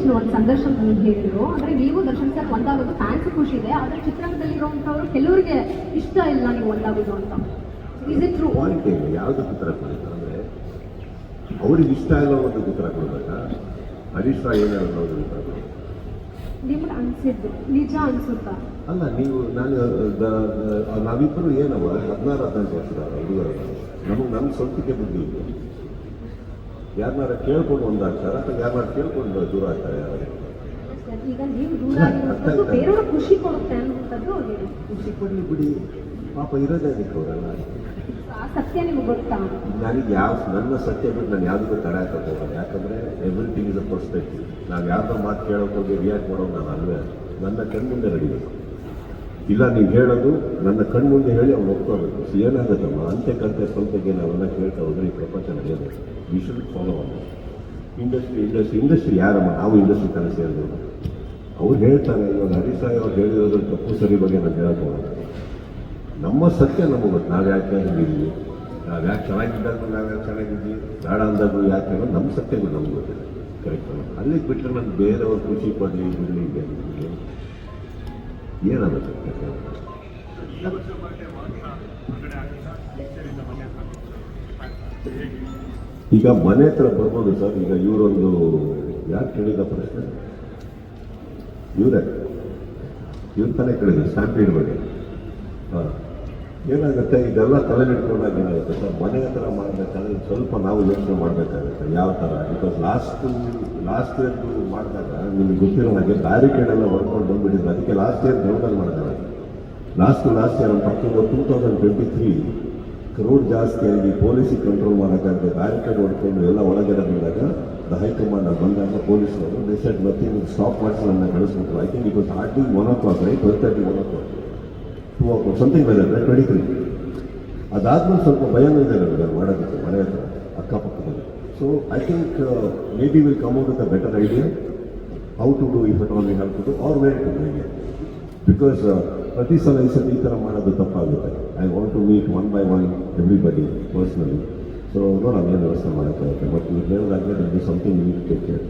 Relation ಒಂದು ಸಂದರ್ಶನದಲ್ಲಿ ಹೇಳಿದ್ರು. ಅಂದ್ರೆ ನೀವು ದರ್ಶನ್ ಸರ್ ಒಂದಾಗೋದು ಫ್ಯಾನ್ಸ್ ಖುಷಿ ಇದೆ. ಆದ್ರೆ ಚಿತ್ರರಂಗದಲ್ಲಿರುವಂತವ್ರು ಕೆಲವರಿಗೆ ಇಷ್ಟ ಇಲ್ಲ ನೀವು ಒಂದಾಗೋದು ಅಂತ. ಇಸ್ ಇಟ್ ಟ್ರೂ ಏನು ಯಾವುದಕ್ಕೆ ಉತ್ತರ ಕೊಡ್ತಾರೆ ಅಂದರೆ ಅವ್ರಿಗೆ ಇಷ್ಟ ಇಲ್ಲ ಒಂದು ಉತ್ತರ ಕೊಡ್ಬೇಕಾ? ಹರೀಶ್ ರಾವ್ ಏನು ಅನ್ನೋದು ಉತ್ತರ ನಿಮ್ಗೆ ಅನ್ಸಿದ್ದು. ನಿಜ ಅನ್ಸುತ್ತಾ? ಅಲ್ಲ ನೀವು ನಾನು ನಾವಿಬ್ಬರು ಏನವ? ಹದಿನಾರು ಹದಿನೈದು ವರ್ಷದ ಹುಡುಗರು ನಮಗೆ ನಮ್ಮ ಸ್ವಂತಿಕೆ ಬುದ್ಧಿ ಇಲ್ಲ ಯಾರನ್ನಾರ ಕೇಳ್ಕೊಂಡು ಒಂದಾಗ್ತಾರೆ ಅಥವಾ ಯಾರನ್ನಾರ ಕೇಳ್ಕೊಂಡು ದೂರ ಆಗ್ತಾರೆ ಯಾರು ಈಗ ನೀವು ದೂರ ಬೇರೆಯವ್ರ ಖುಷಿ ಕೊಡುತ್ತೆ ಅನ್ನುವಂಥದ್ದು. ಖುಷಿ ಕೊಡ್ಲಿ ಬಿಡಿ. ಪಾಪ ಇರೋದೇ ಅವರಲ್ಲ ಅವರೆಲ್ಲ. ಆ ಸತ್ಯ ನಿಮ್ಗೆ ಗೊತ್ತಾ? ನನಗೆ ಯಾವ ನನ್ನ ಸತ್ಯ ಬಿಟ್ಟು ನಾನು ಯಾವುದಕ್ಕೂ ತಡೆ ಹಾಕಕ್ಕೆ ಯಾಕಂದ್ರೆ ಎವ್ರಿಥಿಂಗ್ ಇಸ್ ಅ ಪರ್ಸ್ಪೆಕ್ಟಿವ್ ನಾವು ಯಾವ್ದೋ ಮಾತು ಕೇಳೋಕೆ ಹೋಗಿ ರಿಯಾಕ್ಟ್ ಮಾಡೋದು ನಾನು ಅಲ್ವೇ. ನನ್ನ ಕಣ್ಮುಂದೆ ನಡೀಬೇಕು. ಇಲ್ಲ, ನೀವು ಹೇಳೋದು ನನ್ನ ಕಣ್ಮುಂದೆ ಹೇಳಿ ಅವ್ನು ಒಪ್ಕೋಬೇಕು ಏನಾಗುತ್ತಮ್ಮ? ಅಂತೆ ಕಂತೆ ಸ್ವಂತಕ್ಕೆ ನಾವೆಲ್ಲ ಕೇಳ್ತಾ ಹೋದ್ರೆ ಈ ಪ್ರಪಂಚ ನಡೆಯೋದು. ವಿ ಶುಡ್ ಫಾಲೋ ಅಲ್ಲ ಇಂಡಸ್ಟ್ರಿ ಇಂಡಸ್ಟ್ರಿ ಇಂಡಸ್ಟ್ರಿ ಯಾರಮ್ಮ? ನಾವು ಇಂಡಸ್ಟ್ರಿ ತಲೆ ಸೇರಿದ್ರು ಅವ್ರು ಹೇಳ್ತಾರೆ, ಇವಾಗ ಹರೀಶ್ ಸಾಯಿ ಅವ್ರು ಹೇಳಿರೋದ್ರ ತಪ್ಪು ಸರಿ ಬಗ್ಗೆ ನಾನು ಹೇಳಕ್ಕೆ ನಮ್ಮ ಸತ್ಯ ನಮಗೆ ಗೊತ್ತು ನಾವು ಯಾಕೆ ಆಗಿದ್ದೀವಿ ನಾವು ಯಾಕೆ ಚೆನ್ನಾಗಿದ್ದಾಗ ನಾವು ಯಾಕೆ ಚೆನ್ನಾಗಿದ್ವಿ ಬೇಡ ಅಂದಾಗ ಯಾಕೆ ನಮ್ಮ ಸತ್ಯಗಳು ನಮ್ಗೆ ಗೊತ್ತಿದೆ ಕರೆಕ್ಟ್ ಅಲ್ಲಿಗೆ ಬಿಟ್ಟರೆ ನಾನು ಬೇರೆಯವ್ರ ಖುಷಿ ಪಡಲಿ ಬಿಡಲಿ ಏನಾಗುತ್ತೆ? ಈಗ ಮನೆ ಹತ್ರ ಬರ್ಬೋದು ಸರ್. ಈಗ ಇವರೊಂದು ಯಾಕೆ ಕೇಳಿದ ಪ್ರಶ್ನೆ? ಇವರೇ? ಇವ್ರ ತಾನೇ ಕೇಳಿದ್ರು ಸ್ಟ್ಯಾಂಪೀಡ್ ಬಗ್ಗೆ. ಹಾಂ. ಏನಾಗುತ್ತೆ? ಇದೆಲ್ಲ ತಲೆ ಇಟ್ಕೊಂಡಾಗ ಏನಾಗುತ್ತೆ ಸರ್. ಮನೆ ಹತ್ರ ಮಾಡಬೇಕಾದ್ರೆ ಸ್ವಲ್ಪ ನಾವು ಯೋಚನೆ ಮಾಡಬೇಕಾಗುತ್ತೆ ಯಾವ ಥರ? ಬಿಕಾಸ್ ಲಾಸ್ಟ್ ಲಾಸ್ಟ್ ಇಯರ್ದು ಮಾಡಿದಾಗ ನಿಮ್ಗೆ ಗೊತ್ತಿರೋ ಹಾಗೆ ಬ್ಯಾರಿಕೇಡ್ ಎಲ್ಲ ಹೊಡ್ಕೊಂಡು ಬಂದ್ಬಿಟ್ಟಿದ್ರು. ಅದಕ್ಕೆ ಲಾಸ್ಟ್ ಇಯರ್ ಗ್ರೌಂಡಲ್ಲಿ ಮಾಡಿದ್ದಾರೆ. Last last year October two thousand twenty three crowd ಜಾಸ್ತಿ ಆಗಿ ಪೊಲೀಸಿಗೆ ಕಂಟ್ರೋಲ್ ಮಾಡೋಕ್ಕಾಗದೆ ಬ್ಯಾರಿಕೇಡ್ ಹೊಡ್ಕೊಂಡು ಎಲ್ಲ ಒಳಗಡೆ ಬಂದಾಗ ದ ಹೈಕಮಾಂಡ್ ಅಲ್ಲಿ ಬಂದಾಗ ಪೊಲೀಸರು ಡಿಸೈಡ್ ಮತ್ತೆ ಸ್ಟಾಪ್ ಮಾಡಿಸಿ ನನ್ನ ಕಳಿಸ್ಬಿಟ್ರು I think it was hardly one o'clock right twelve thirty one o'clock two o'clock something by that twenty three ಅದಾದ್ಮೇಲೆ ಸ್ವಲ್ಪ ಭಯನೂ ಇದೆ ನನಗೆ ಮಾಡೋದಕ್ಕೆ, ಮನೆ ಹತ್ರ, ಅಕ್ಕಪಕ್ಕದಲ್ಲಿ. So I think maybe will come out with a better idea how to do if at all we have to do or where to because ಪ್ರತಿ ಸಲ ಈ ಸಲ ಈ ಥರ ಮಾಡೋದು ತಪ್ಪಾಗುತ್ತೆ. I want to meet one by one everybody personally so ನೋಡೋಣ, ಏನು ವ್ಯವಸ್ಥೆ ಮಾಡೋಕ್ಕಾಗುತ್ತೆ ಬಟ್ ನೀವು ಹೇಳಿದಾಗೆ that is something you take care